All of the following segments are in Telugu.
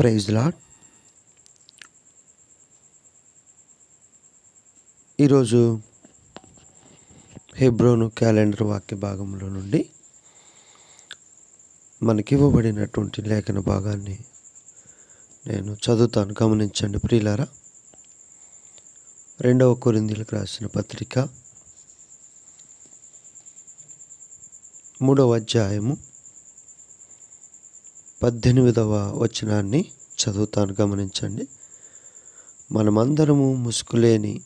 ప్రైజ్ లాడ్ ఈరోజు హెబ్రోను క్యాలెండర్ వాక్య భాగంలో నుండి మనకివ్వబడినటువంటి లేఖన భాగాన్ని నేను చదువుతాను. గమనించండి ప్రియులారా. రెండవ కొరిందీలకు రాసిన పత్రిక మూడవ అధ్యాయము పద్దెనిమిదవ వచనాన్ని చదువుతాను గమనించండి. మనమందరము ముసుగులేని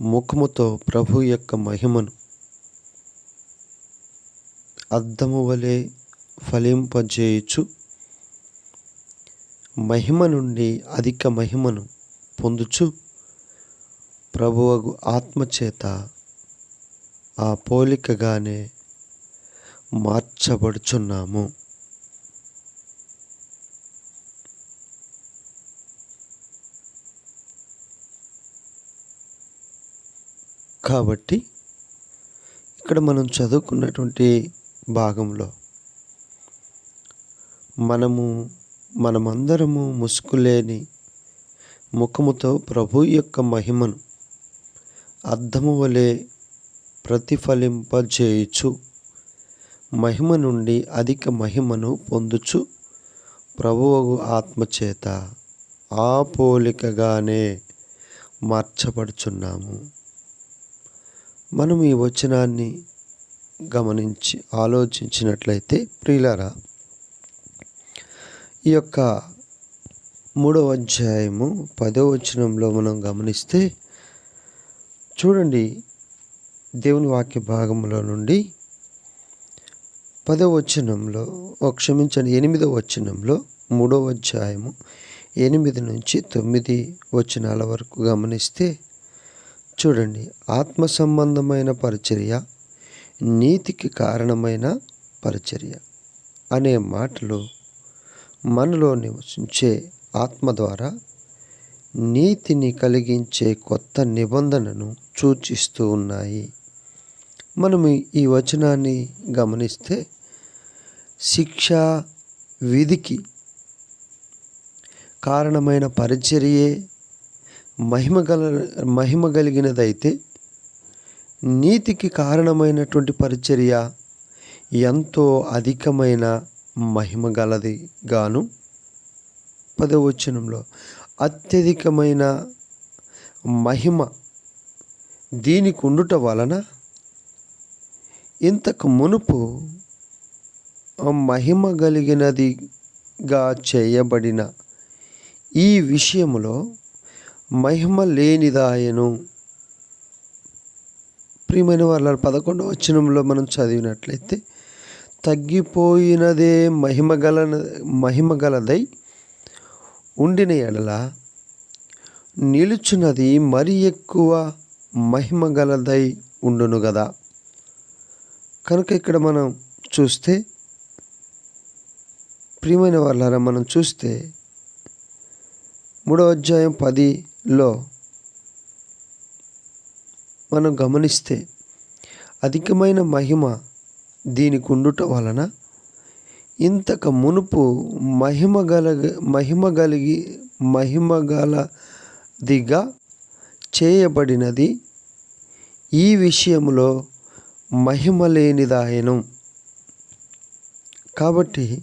ముఖముతో ప్రభు యొక్క మహిమను అద్దము వలె ఫలింపజేయచ్చు మహిమ నుండి అధిక మహిమను పొందుచు ప్రభువగు ఆత్మచేత ఆ పోలికగానే మార్చబడుచున్నాము. కాబట్టి ఇక్కడ మనం చదువుకున్నటువంటి భాగంలో మనము మనమందరము ముసుగులేని ముఖముతో ప్రభు యొక్క మహిమను అర్థము వలె ప్రతిఫలింపజేయుచు. మహిమ నుండి అధిక మహిమను పొందుచు ప్రభువు ఆత్మచేత ఆ పోలికగానే మార్చబడుచున్నాము. మనం ఈ వచనాన్ని గమనించి ఆలోచించినట్లయితే ప్రియులరా ఈ యొక్క మూడవ అధ్యాయము పదో వచనంలో మనం గమనిస్తే చూడండి దేవుని వాక్య భాగంలో నుండి పదవచనంలో ఓ క్షమించండి ఎనిమిదవ వచనంలో మూడవ అధ్యాయము ఎనిమిది నుంచి తొమ్మిది వచనాల వరకు గమనిస్తే చూడండి ఆత్మ సంబంధమైన పరిచర్య నీతికి కారణమైన పరిచర్య అనే మాటలు మనలో నివసించే ఆత్మ ద్వారా నీతిని కలిగించే కొత్త నిబంధనను సూచిస్తూ ఉన్నాయి. మనం ఈ వచనాన్ని గమనిస్తే శిక్షా విధికి కారణమైన పరిచర్యే మహిమ గల మహిమ కలిగినదైతే నీతికి కారణమైనటువంటి పరిచర్య ఎంతో అధికమైన మహిమ గలది గాను పదవచనంలో. అత్యధికమైన మహిమ దీనికి ఉండుట వలన ఇంతకు మునుపు మహిమ కలిగినదిగా చేయబడిన ఈ విషయములో మహిమ లేనిదాయను. ప్రియమైన వాళ్ళ పదకొండవ వచనంలో మనం చదివినట్లయితే తగ్గిపోయినదే మహిమ గల మహిమ గలదై ఉండిన ఎడల నిలుచున్నది మరి ఎక్కువ మహిమ గలదై ఉండును కదా కనుక ఇక్కడ మనం చూస్తే ప్రియమైన వాళ్ళారా మనం చూస్తే మూడో అధ్యాయం పదిలో మనం గమనిస్తే అధికమైన మహిమ దీనికి ఉండుట వలన ఇంతకు మునుపు మహిమ గల మహిమ కలిగి మహిమ గలదిగా చేయబడినది ఈ విషయంలో మహిమ లేనిదాయను. కాబట్టి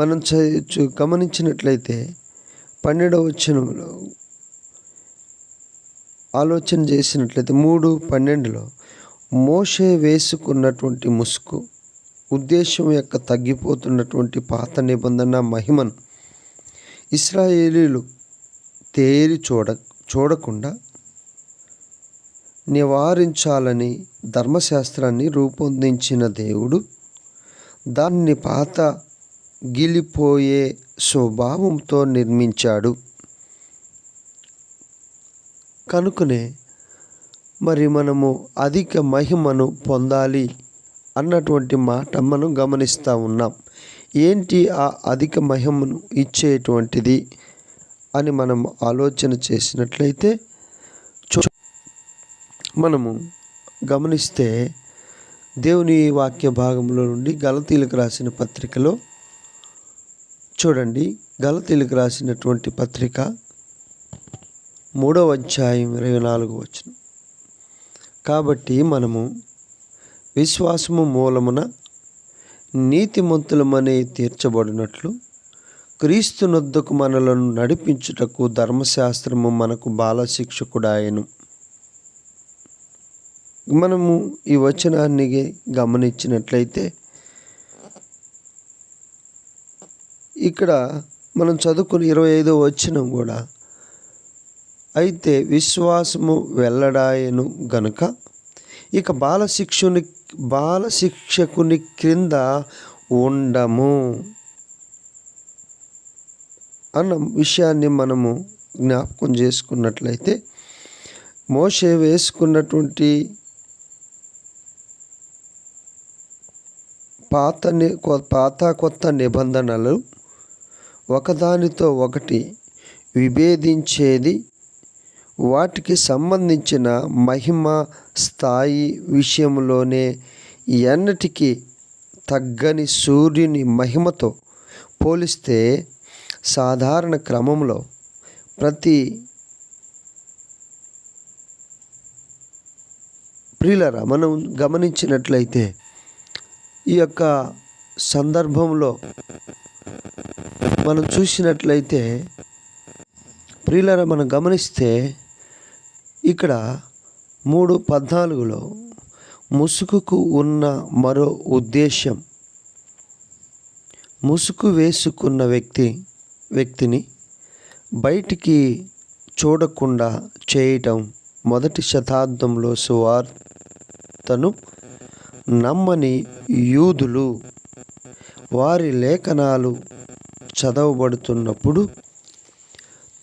మనం చూ గమనించినట్లయితే పన్నెండవ వచనంలో ఆలోచన చేసినట్లయితే మూడు పన్నెండులో మోషే వేసుకున్నటువంటి ముసుగు ఉద్దేశం యొక్క తగ్గిపోతున్నటువంటి పాత నిబంధన మహిమను ఇస్రాయేలీలు తేరి చూడ చూడకుండా నివారించాలని ధర్మశాస్త్రాన్ని రూపొందించిన దేవుడు. దాన్ని పాత గిలిపోయే స్వభావంతో నిర్మించాడు. కనుకనే మరి మనము అధిక మహిమను పొందాలి అన్నటువంటి మాట మనం గమనిస్తూ ఉన్నాం. ఏంటి ఆ అధిక మహిమను ఇచ్చేటువంటిది అని మనం ఆలోచన చేసినట్లయితే చూ- మనము గమనిస్తే దేవుని వాక్య భాగంలో నుండి గలతీలకు రాసిన పత్రికలో చూడండి గలతీలకు రాసినటువంటి పత్రిక మూడవ అధ్యాయం ఇరవై నాలుగు వచ్చిన కాబట్టి మనము విశ్వాసము మూలమున నీతిమంతులమని తీర్చబడినట్లు క్రీస్తునొద్దకు మనలను నడిపించుటకు ధర్మశాస్త్రము మనకు బాలశిక్షకుడాయను. మనము ఈ వచనాన్ని గమనించినట్లయితే ఇక్కడ మనం చదువుకుని ఇరవై ఐదో వచ్చినం కూడా అయితే విశ్వాసము వెల్లడాయను గనుక ఇక బాలశిక్షుని బాలశిక్షకుని క్రింద ఉండము అన్న విషయాన్ని మనము జ్ఞాపకం చేసుకున్నట్లయితే మోషే వేసుకున్నటువంటి పాత ని- పాత కొత్త నిబంధనలు ఒకదానితో ఒకటి విభేదించేది వాటికి సంబంధించిన మహిమ స్థాయి విషయంలోనే ఎన్నటికీ తగ్గని సూర్యుని మహిమతో పోలిస్తే సాధారణ క్రమంలో ప్రతి ప్రియులరా మనం గమనించినట్లయితే ఈ యొక్క సందర్భంలో మనం చూసినట్లయితే ప్రియులరా మనం గమనిస్తే ఇక్కడ మూడు పద్నాలుగులో ముసుగుకు ఉన్న మరో ఉద్దేశం ముసుగు వేసుకున్న వ్యక్తి వ్యక్తిని బయటికి చూడకుండా చేయటం మొదటి శతాబ్దంలో సువార్తను నమ్మని యూదులు వారి లేఖనాలు చదవబడుతున్నప్పుడు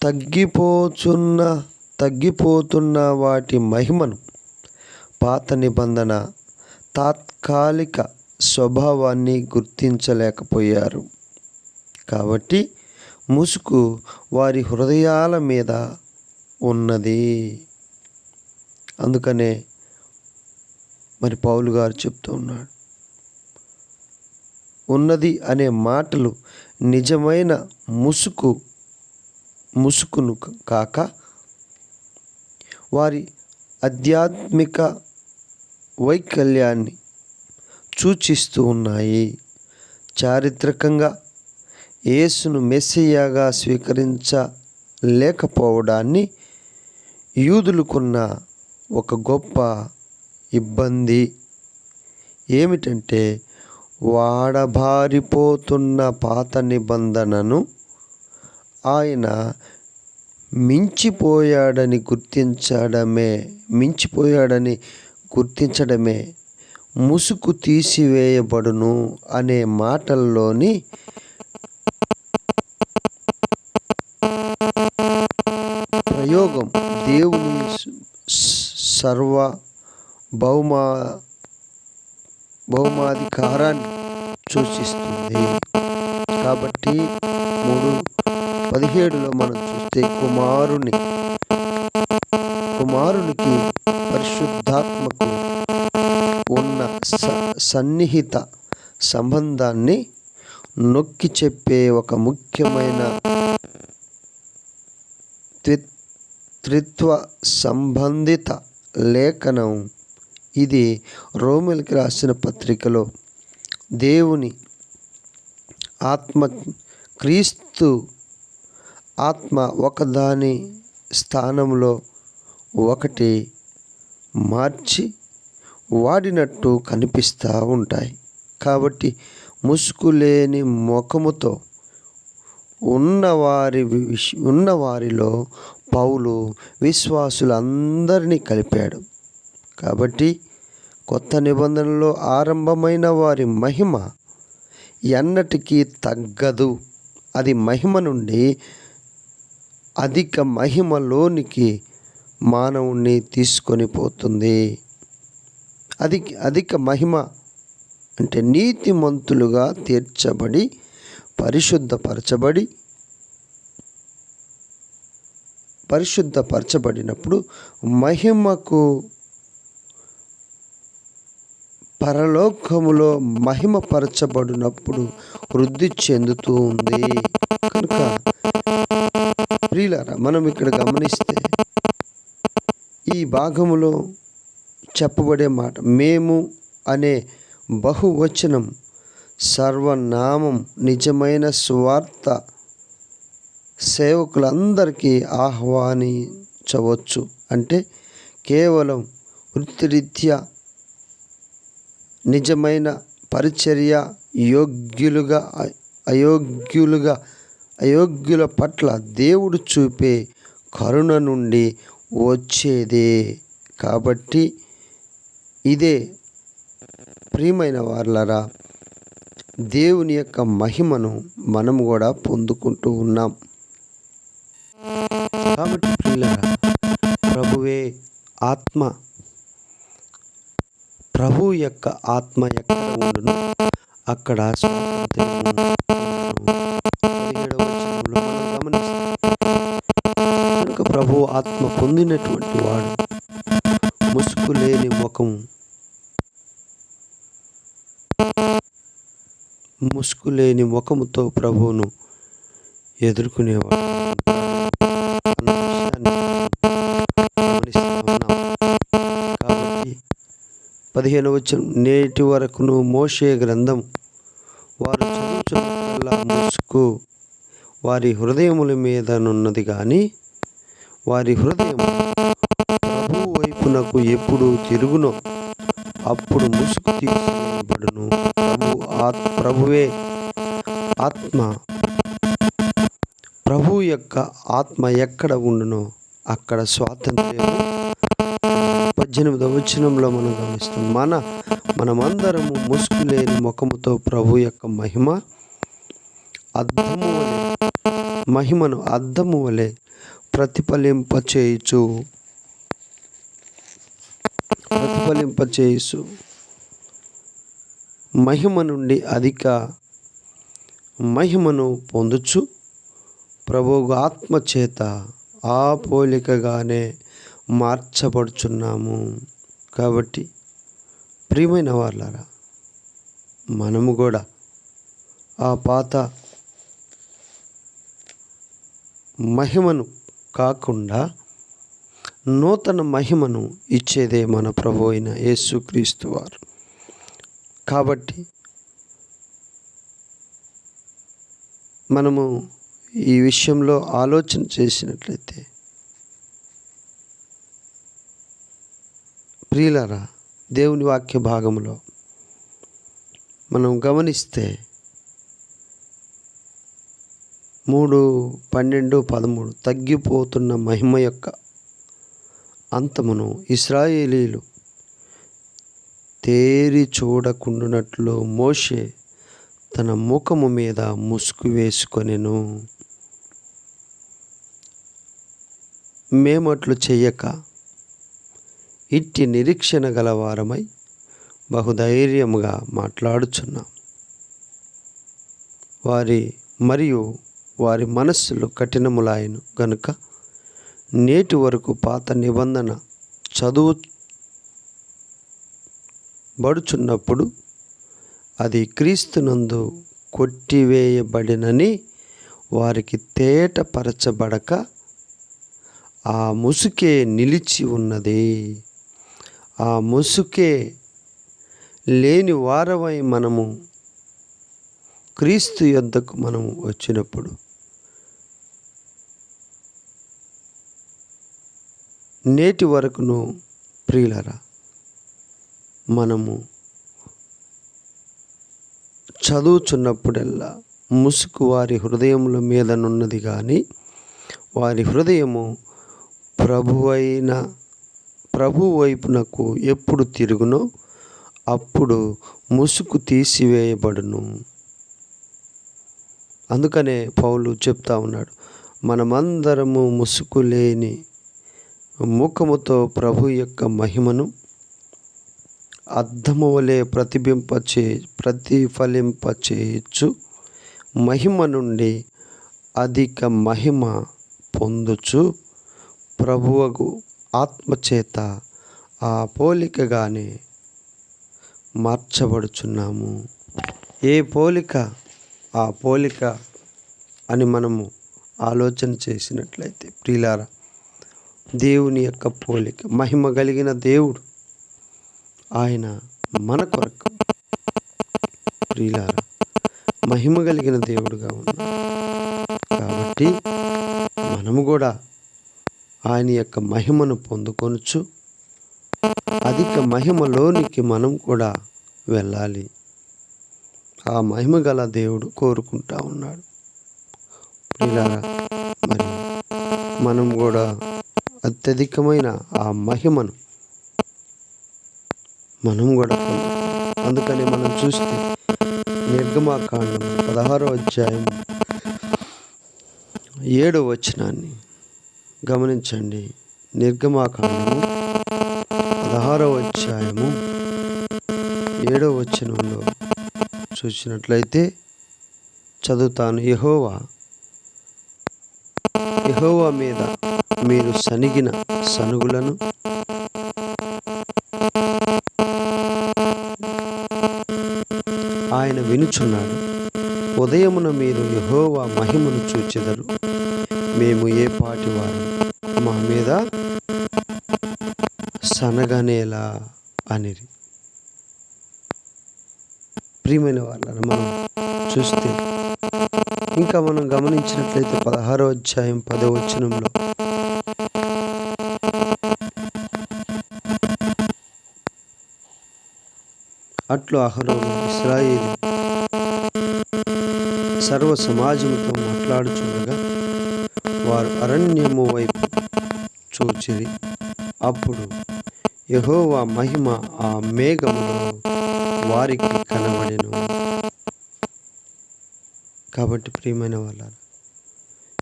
తగ్గిపోతున్న తగ్గిపోతున్న వాటి మహిమను పాత నిబంధన తాత్కాలిక స్వభావాన్ని గుర్తించలేకపోయారు. కాబట్టి ముసుగు వారి హృదయాల మీద ఉన్నది. అందుకనే మరి పౌలు గారు చెప్తూ ఉన్నాడు. ఉన్నది అనే మాటలు నిజమైన ముసుకు ముసుకును కాక వారి ఆధ్యాత్మిక వైకల్యాన్ని సూచిస్తూ ఉన్నాయి. చారిత్రకంగా యేసును మెస్సియాగా స్వీకరించలేకపోవడాన్ని యూదులకున్న ఒక గొప్ప ఇబ్బంది. ఏమిటంటే వాడబారిపోతున్న పాత నిబంధనను ఆయన మించిపోయాడని గుర్తించడమే మించిపోయాడని గుర్తించడమే ముసుగు తీసివేయబడును అనే మాటల్లోని ప్రయోగం దేవుని సర్వ బహుమా బహుమాధికారాన్ని సూచిస్తుంది. కాబట్టి మూడు పదిహేడులో మనం చూస్తే కుమారుని కుమారునికి పరిశుద్ధాత్మకు ఉన్న స- సన్నిహిత సంబంధాన్ని నొక్కి చెప్పే ఒక ముఖ్యమైన త్రిత్వ సంబంధిత లేఖనం ఇది రోమిల్కి రాసిన పత్రికలో దేవుని ఆత్మ క్రీస్తు ఆత్మ ఒకదాని స్థానంలో ఒకటి మార్చి వాడినట్టు కనిపిస్తూ ఉంటాయి. కాబట్టి ముసుగులేని ముఖముతో ఉన్నవారి విష్ ఉన్నవారిలో పౌలు విశ్వాసులందరినీ కలిపాడు. కాబట్టి కొత్త నిబంధనలో ఆరంభమైన వారి మహిమ ఎన్నటికీ తగ్గదు. అది మహిమ నుండి అధిక మహిమలోనికి మానవుణ్ణి తీసుకొని పోతుంది. అది అధిక మహిమ అంటే నీతిమంతులుగా తీర్చబడి పరిశుద్ధపరచబడి పరిశుద్ధపరచబడినప్పుడు మహిమకు పరలోకములో మహిమపరచబడినప్పుడు వృద్ధి చెందుతూ ఉంది. కనుక ప్రియులారా మనం ఇక్కడ గమనిస్తే ఈ భాగములో చెప్పబడే మాట మేము అనే బహువచనం సర్వనామం నిజమైన స్వార్థ సేవకులందరికీ ఆహ్వానించవచ్చు. అంటే కేవలం వృత్తిరీత్యా నిజమైన పరిచర్య యోగ్యులుగా అయోగ్యులుగా అయోగ్యుల పట్ల దేవుడు చూపే కరుణ నుండి వచ్చేదే. కాబట్టి ఇదే ప్రియమైన వార్లరా దేవుని యొక్క మహిమను మనం కూడా పొందుకుంటూ ఉన్నాం. కాబట్టి ప్రియులారా ప్రభువే ఆత్మ ప్రభు యొక్క ఆత్మ ఎక్కడ ఉండును? అక్కడ పదిహేడవ వచనంలో మనం గమనిస్తాం కనుక ప్రభు ఆత్మ పొందినటువంటి వాడు ముసుగు లేని ముఖం. ముసుగు లేని ముఖముతో ప్రభువును ఎదుర్కొనేవాడు. పదిహేను వచ్చిన నేటి వరకును మోషే గ్రంథం వారు చదువుచున్నప్పుడల్లా వారి హృదయముల మీదనున్నది కానీ వారి హృదయం ప్రభు వైపునకు ఎప్పుడు తిరుగునో అప్పుడు ముసుగు తీసివేయబడును. ప్రభు ఆత్ ప్రభువే ఆత్మ. ప్రభు యొక్క ఆత్మ ఎక్కడ ఉండునో అక్కడ స్వాతంత్ర్యం పద్దెనిమిదవ వచనంలో మనం గమనిస్తాం మన మనమందరము ముసుగు లేని ముఖముతో ప్రభు యొక్క మహిమ అద్దము వలె మహిమను అద్దము వలె ప్రతిఫలింపచేయుచు. ప్రతిఫలింపచేయుచు. మహిమ నుండి అధిక మహిమను పొందుచు ప్రభువు ఆత్మ చేత ఆ పోలికగానే మార్చబడుచున్నాము. కాబట్టి ప్రియమైన వాళ్ళారా మనము కూడా ఆ పాత మహిమను కాకుండా నూతన మహిమను ఇచ్చేదే మన ప్రభు అయిన యేసుక్రీస్తు వారు. కాబట్టి మనము ఈ విషయంలో ఆలోచన చేసినట్లయితే ప్రియులరా దేవుని వాక్య భాగంలో మనం గమనిస్తే మూడు పన్నెండు పదమూడు తగ్గిపోతున్న మహిమ యొక్క అంతమును ఇస్రాయేలీలు తేరి చూడకుండునట్లు మోషే తన ముఖము మీద ముసుగు వేసుకొనెను. మేమట్లు చెయ్యక ఇట్టి నిరీక్షణ గలవారమై బహుధైర్యముగా మాట్లాడుచున్నాం. వారి మరియు వారి మనస్సులు కఠినములాయను గనుక నేటి వరకు పాత నిబంధన చదువు బడుచున్నప్పుడు అది క్రీస్తునందు కొట్టివేయబడినని వారికి తేటపరచబడక ఆ ముసుకే నిలిచి ఉన్నది. ఆ ముసుకే లేని వారమై మనము క్రీస్తు యొద్దకు మనము వచ్చినప్పుడు నేటి వరకును ప్రియులరా మనము చదువుచున్నప్పుడల్లా ముసుగు వారి హృదయముల మీదనున్నది కానీ వారి హృదయము ప్రభువైన ప్రభు వైపునకు ఎప్పుడు తిరుగునో అప్పుడు ముసుగు తీసివేయబడును. అందుకనే పౌలు చెప్తా ఉన్నాడు మనమందరము ముసుగు లేని ముఖముతో ప్రభు యొక్క మహిమను అర్థము వలె ప్రతిబింపచే ప్రతిఫలింపచేయచ్చు. మహిమ నుండి అధిక మహిమ పొందుచు ప్రభువకు ఆత్మచేత ఆ పోలికగానే మార్చబడుచున్నాము. ఏ పోలిక? ఆ పోలిక అని మనము ఆలోచన చేసినట్లయితే ప్రియులార దేవుని యొక్క పోలిక మహిమ కలిగిన దేవుడు ఆయన మన కొరకు. ప్రియులార మహిమ కలిగిన దేవుడుగా ఉన్నాడు. కాబట్టి మనము కూడా ఆయన యొక్క మహిమను పొందుకొనొచ్చు అధిక మహిమలోనికి మనం కూడా వెళ్ళాలి. ఆ మహిమ గల దేవుడు కోరుకుంటా ఉన్నాడు. ప్రియులారా మరి మనం కూడా అత్యధికమైన ఆ మహిమను మనం కూడా అందుకని మనం చూస్తే నిర్గమాకాండం పదహారో అధ్యాయం ఏడో వచనాన్ని గమనించండి. నిర్గమాకాండము పదహారవ అధ్యాయము ఏడవ వచనంలో చూసినట్లయితే చదువుతాను. యహోవా యహోవా మీద మీరు సనిగిన సనుగులను ఆయన వినుచున్నాడు. ఉదయమున మీరు యహోవా మహిమను చూచెదరు. మేము ఏ పాటి వారు మా మీద సనగనేలా అనిరి. ప్రియమైన వాళ్ళని మనం చూస్తే ఇంకా మనం గమనించినట్లయితే పదహారో అధ్యాయం పదో వచనంలో అట్లు అహరోను ఇస్రాయేలు సర్వ సమాజంతో మాట్లాడుచుండగా వారు అరణ్యము వైపు చూచిరి. అప్పుడు యహోవా మహిమ ఆ మేఘములో వారికి కనబడెను. కాబట్టి ప్రియమైన వాళ్ళ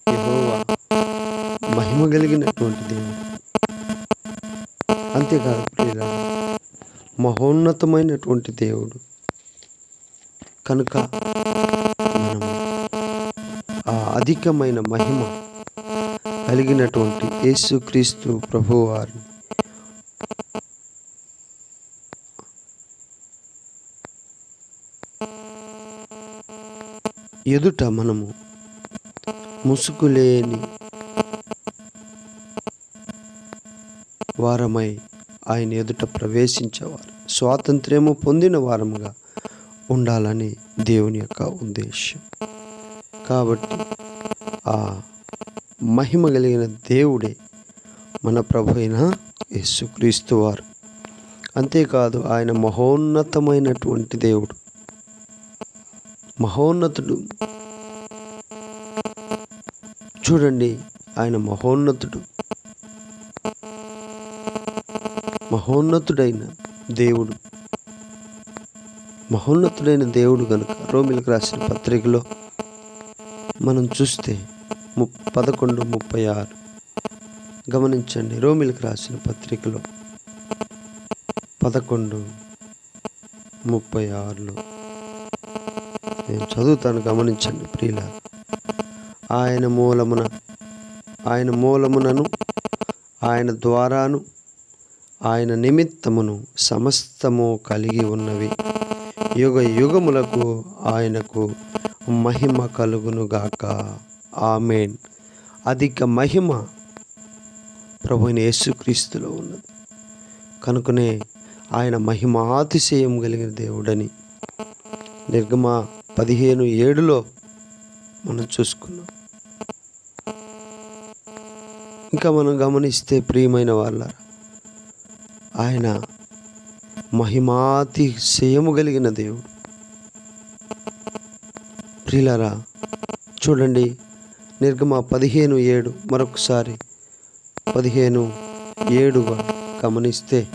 యహోవా మహిమ కలిగినటువంటి దేవుడు. అంతేకాదు ప్రియుల మహోన్నతమైనటువంటి దేవుడు. కనుక మనము ఆ అధికమైన మహిమ కలిగినటువంటి యేసుక్రీస్తు ప్రభువారిని ఎదుట మనము ముసుగులేని వారమై ఆయన ఎదుట ప్రవేశించేవారు. స్వాతంత్ర్యము పొందిన వారముగా ఉండాలని దేవుని యొక్క ఉద్దేశం. కాబట్టి ఆ మహిమ కలిగిన దేవుడే మన ప్రభు అయిన యేసుక్రీస్తు వారు. అంతేకాదు ఆయన మహోన్నతమైనటువంటి దేవుడు. మహోన్నతుడు. చూడండి ఆయన మహోన్నతుడు. మహోన్నతుడైన దేవుడు. మహోన్నతుడైన దేవుడు కనుక రోమిలకు రాసిన పత్రికలో మనం చూస్తే ము పదకొండు ముప్పై ఆరు. గమనించండి రోమిలకు రాసిన పత్రికలో పదకొండు ముప్పై ఆరులో నేను చదువుతాను గమనించండి ప్రియుల. ఆయన మూలమున ఆయన మూలమునను ఆయన ద్వారాను ఆయన నిమిత్తమును సమస్తము కలిగి ఉన్నవి. యుగ యుగములకు ఆయనకు మహిమ కలుగునుగాక. ఆమెన్. అధిక మహిమ ప్రభుని యేసుక్రీస్తులో ఉన్నది. కనుకనే ఆయన మహిమాతిశయం కలిగిన దేవుడని నిర్గమ పదిహేను ఏడులో మనం చూసుకున్నాం. ఇంకా మనం గమనిస్తే ప్రియమైన వాళ్ళ ఆయన మహిమాతిశయము కలిగిన దేవుడు. ప్రియులరా చూడండి నిర్గమ పదిహేను ఏడు. మరొకసారి పదిహేను ఏడుగా గమనిస్తే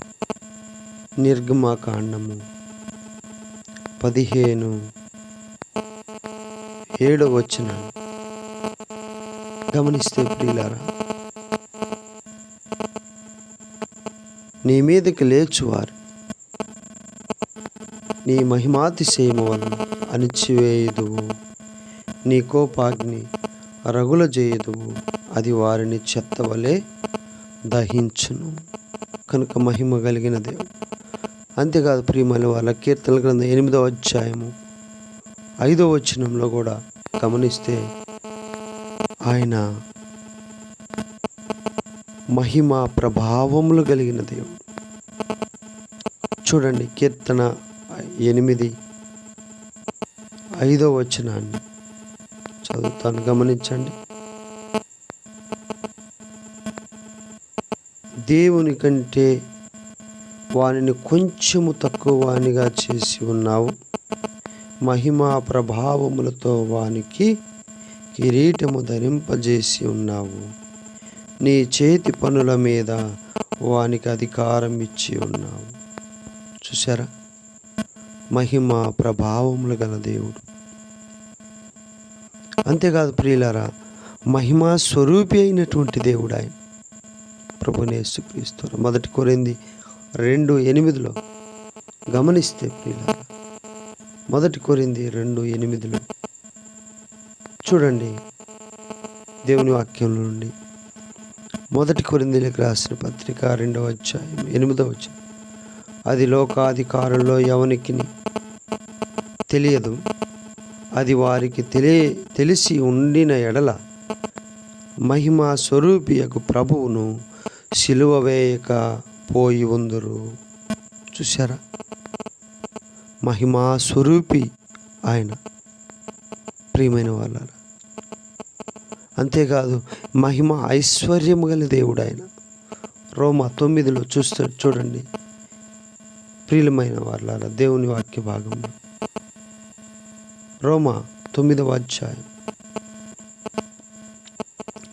నిర్గమాకాండము పదిహేను ఏడు వచ్చిన గమనిస్తే ప్రియులారా నీ మీదకి లేచువారు. నీ మహిమాతిశయము వలన అణిచివేయుదువు. నీ కోపాగ్ని రగుల చేయుదువు అది వారిని చెత్త వలె దహించును. కనుక మహిమ కలిగిన దేవుడు. అంతేకాదు ప్రియమైన వాళ్ళ కీర్తన గ్రంథం ఎనిమిదవ అధ్యాయము ఐదో వచనంలో కూడా గమనిస్తే ఆయన మహిమ ప్రభావములు కలిగిన దేవుడు. చూడండి కీర్తన ఎనిమిది ఐదో వచనాన్ని. చదువుతాను గమనించండి. దేవుని కంటే వానిని కొంచెము తక్కువ వానిగా చేసి ఉన్నావు. మహిమా ప్రభావములతో వానికి కిరీటము ధరింపజేసి ఉన్నావు. నీ చేతి పనుల మీద వానికి అధికారం ఇచ్చి ఉన్నావు. చూసారా మహిమ ప్రభావములు గల దేవుడు. అంతేకాదు ప్రియులారా మహిమా స్వరూపి అయినటువంటి దేవుడు ఆయన ప్రభునేసుక్రీస్తు మొదటి కొరింది రెండు ఎనిమిదిలో గమనిస్తే ప్రియులారా మొదటి కొరింది రెండు ఎనిమిదిలో చూడండి దేవుని వాక్యంలో నుండి. మొదటి కొరిందీలకు రాసిన పత్రిక రెండవ అధ్యాయం ఎనిమిదవ వచ్చిన అది లోకాధికారుల్లో ఎవనికి తెలియదు. అది వారికి తెలియ తెలిసి ఉండిన ఎడల మహిమా స్వరూపియకు ప్రభువును సిలువ వేయక పోయి ఉందరు. చూసారా మహిమా స్వరూపి ఆయన. ప్రియమైన వాళ్ళ అంతేకాదు మహిమ ఐశ్వర్యము గల దేవుడు ఆయన. రోమా తొమ్మిదిలో చూస్తాడు చూడండి. ప్రియులమైన వాళ్ళ దేవుని వాక్య భాగంలో. రోమా తొమ్మిదవ అధ్యాయం.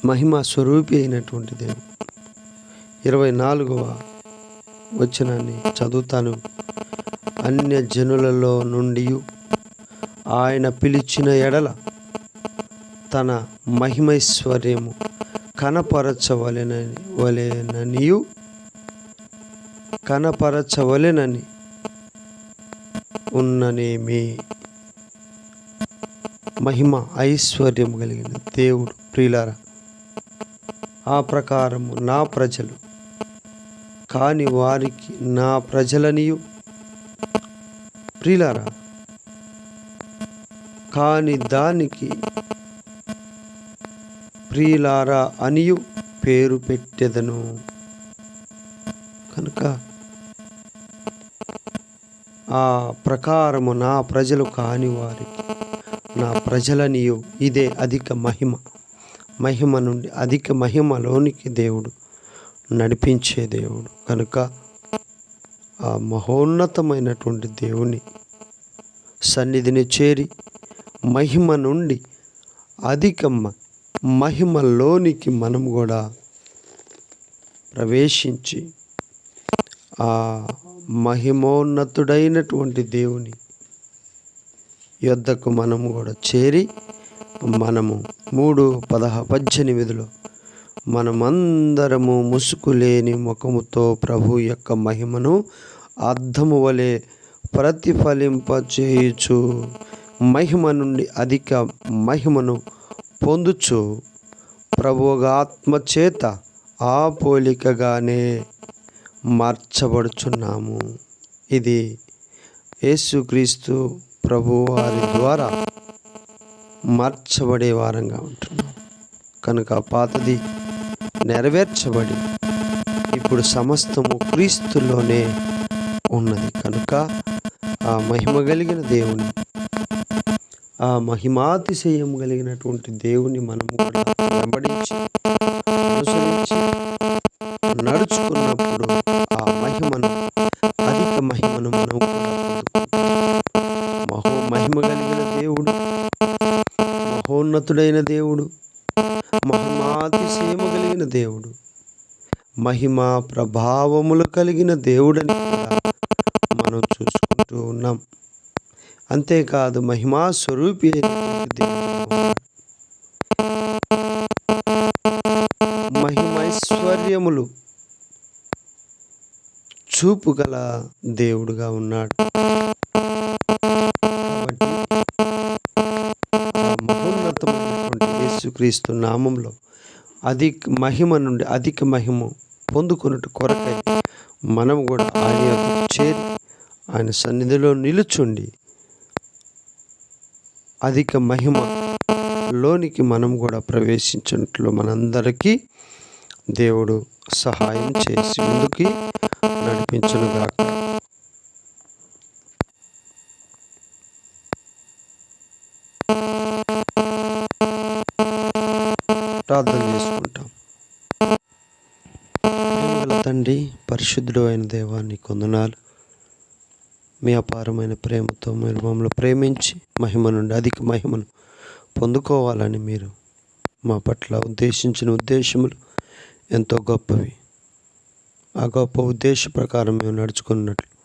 మహిమ స్వరూపి అయినటువంటి దేవుడు. ఇరవై నాలుగవ వచనాన్ని చదువుతాను. అన్య జనులలో నుండి ఆయన పిలిచిన ఎడల తన మహిమైశ్వర్యము కనపరచవలెనని వలెననియు కనపరచవలెనని ఉన్ననేమి? మహిమ ఐశ్వర్యం కలిగిన దేవుడు ప్రియులార ఆ ప్రకారము నా ప్రజలు కాని వారికి నా ప్రజలనియు. ప్రియులారా కాని దానికి ప్రియులారా అనియు పేరు పెట్టెదను. కనుక ఆ ప్రకారము నా ప్రజలు కాని వారికి నా ప్రజలనియు ఇదే అధిక మహిమ. మహిమ నుండి అధిక మహిమలోనికి దేవుడు నడిపించే దేవుడు. కనుక ఆ మహోన్నతమైనటువంటి దేవుని సన్నిధిని చేరి మహిమ నుండి అధిక మ- మహిమలోనికి మనం కూడా ప్రవేశించి ఆ మహిమోన్నతుడైనటువంటి దేవుని యొద్దకు మనము కూడా చేరి మనము మూడు పదహ పద్దెనిమిదిలో మనమందరము ముసుకులేని ముఖముతో ప్రభు యొక్క మహిమను అర్థము వలె ప్రతిఫలింప చేయుచు మహిమ నుండి అధిక మహిమను పొందుచు ప్రభువుగా చేత ఆ పోలికగానే మార్చబడుచున్నాము. ఇది యేసుక్రీస్తు ప్రభువారి ద్వారా మార్చబడే వారంగా ఉంటున్నాం. కనుక పాతది నెరవేర్చబడి ఇప్పుడు సమస్తము క్రీస్తులోనే ఉన్నది. కనుక ఆ మహిమ కలిగిన దేవుని ఆ మహిమాతిశయం కలిగినటువంటి దేవుని మనము కూడా వెంబడి మహోన్నతుడైన దేవుడు మహిమాతిశయము కలిగిన దేవుడు మహిమ ప్రభావములు కలిగిన దేవుడని కూడా మనం చూసుకుంటూ ఉన్నాం. అంతేకాదు మహిమా స్వరూపి అయినటువంటి దేవుడు మహిమైశ్వర్యములు చూపు గల దేవుడుగా ఉన్నాడు. యేసుక్రీస్తు నామంలో అధిక మహిమ నుండి అధిక మహిమ పొందుకున్నట్టు కొరకై మనం కూడా ఆయన యొద్దకు చేరి ఆయన సన్నిధిలో నిలుచుండి అధిక మహిమ లోనికి మనం కూడా ప్రవేశించినట్లు మనందరికీ దేవుడు సహాయం చేసి ముందుకి నడిపించునుగాక. ప్రార్థన చేసుకుంటాం. తండ్రి పరిశుద్ధుడు అయిన దేవాన్ని కొందనాలు మీ అపారమైన ప్రేమతో మీరు మమ్మల్ని ప్రేమించి మహిమ నుండి అధిక మహిమను పొందుకోవాలని మీరు మా పట్ల ఉద్దేశించిన ఉద్దేశములు ఎంతో గొప్పవి. ఆ గొప్ప ఉద్దేశ ప్రకారం మేము నడుచుకున్నట్లు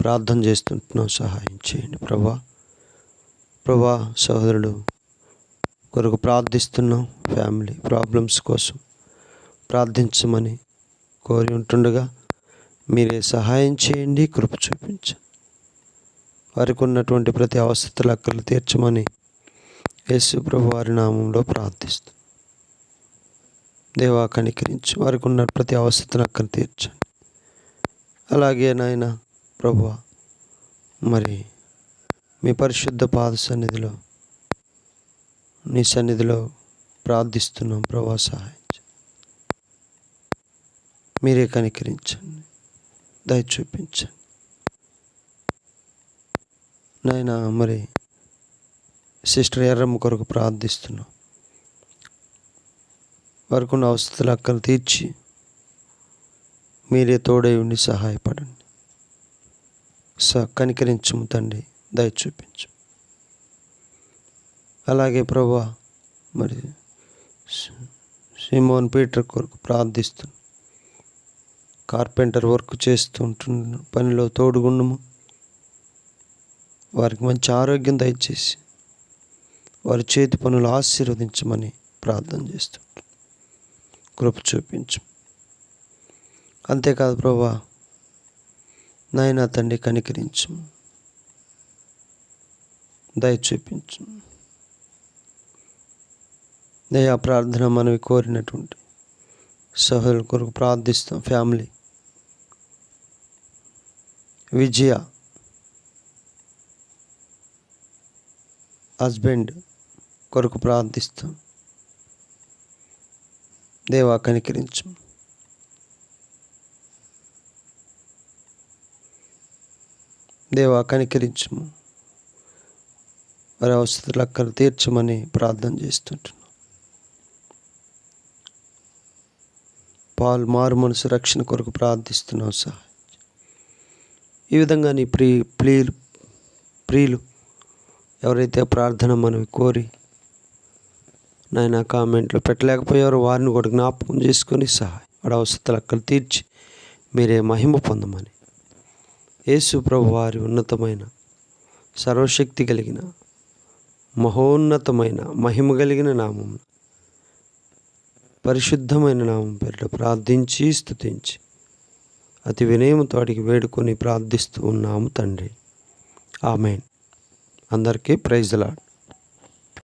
ప్రార్థన చేస్తుంటున్నాం. సహాయం చేయండి ప్రభా. ప్రభా సహోదరుడు కొరకు ప్రార్థిస్తున్నాం ఫ్యామిలీ ప్రాబ్లమ్స్ కోసం. ప్రార్థించమని కోరి ఉంటుండగా మీరే సహాయం చేయండి కృప చూపించండి. వారికి ఉన్నటువంటి ప్రతి అవసరతలు అక్కలు తీర్చమని యేసు ప్రభు వారి నామంలో ప్రార్థిస్తాం దేవా కనికరించి వారికి ఉన్న ప్రతి అవసరతను అక్కలు తీర్చండి. అలాగే నాయన ప్రభు మరి మీ పరిశుద్ధ పాద సన్నిధిలో నీ సన్నిధిలో ప్రార్థిస్తున్నాం ప్రభా సహాయం మీరే కనికరించండి దయ చూపించండి. నాయన మరి సిస్టర్ ఎర్రమ్మ కొరకు ప్రార్థిస్తున్నాం. వరకున్న ఉన్న అవసరాలు అక్కలు తీర్చి మీరే తోడై ఉండి సహాయపడండి. స కనికరించము తండ్రి దయ చూపించు. అలాగే ప్రభా మరి సిమోన్ పీటర్ కొరకు ప్రార్థిస్తు కార్పెంటర్ వర్క్ చేస్తూ ఉంటున్న పనిలో తోడుగుండము. వారికి మంచి ఆరోగ్యం దయచేసి వారి చేతి పనులు ఆశీర్వదించమని ప్రార్థన చేస్తుంటాం కృప చూపించు. అంతేకాదు ప్రభా నాయనా తండ్రి కనికరించు దయ చూపించు. దయా ప్రార్థన మనవి కోరినటువంటి సహోదరుల కొరకు ప్రార్థిస్తాం. ఫ్యామిలీ. విజయ. హస్బెండ్ కొరకు ప్రార్థిస్తాం. దేవా కనికరించు. దేవా కనికరించము వారి అవసరాలు అక్కడ తీర్చమని ప్రార్థన చేస్తుంటున్నాం. పాల్ మారు మనసు రక్షణ కొరకు ప్రార్థిస్తున్నాం సహా ఈ విధంగా నీ ప్రి ప్రియులు ప్రియులు ఎవరైతే ప్రార్థన మనవి కోరి నాయన కామెంట్లో పెట్టలేకపోయారో వారిని కూడా జ్ఞాపకం చేసుకొని సహాయం వాడి అవసరాలు అక్కడ తీర్చి మీరే మహిమ పొందమని. యేసు ప్రభు వారి ఉన్నతమైన సర్వశక్తి కలిగిన మహోన్నతమైన మహిమ కలిగిన నామం పరిశుద్ధమైన నామం పేరిట ప్రార్థించి స్థుతించి అతి వినయముతో అడిగి వేడుకొని ప్రార్థిస్తూ ఉన్నాము తండ్రి. ఆమెన్. అందరికీ ప్రైజ్లాడ్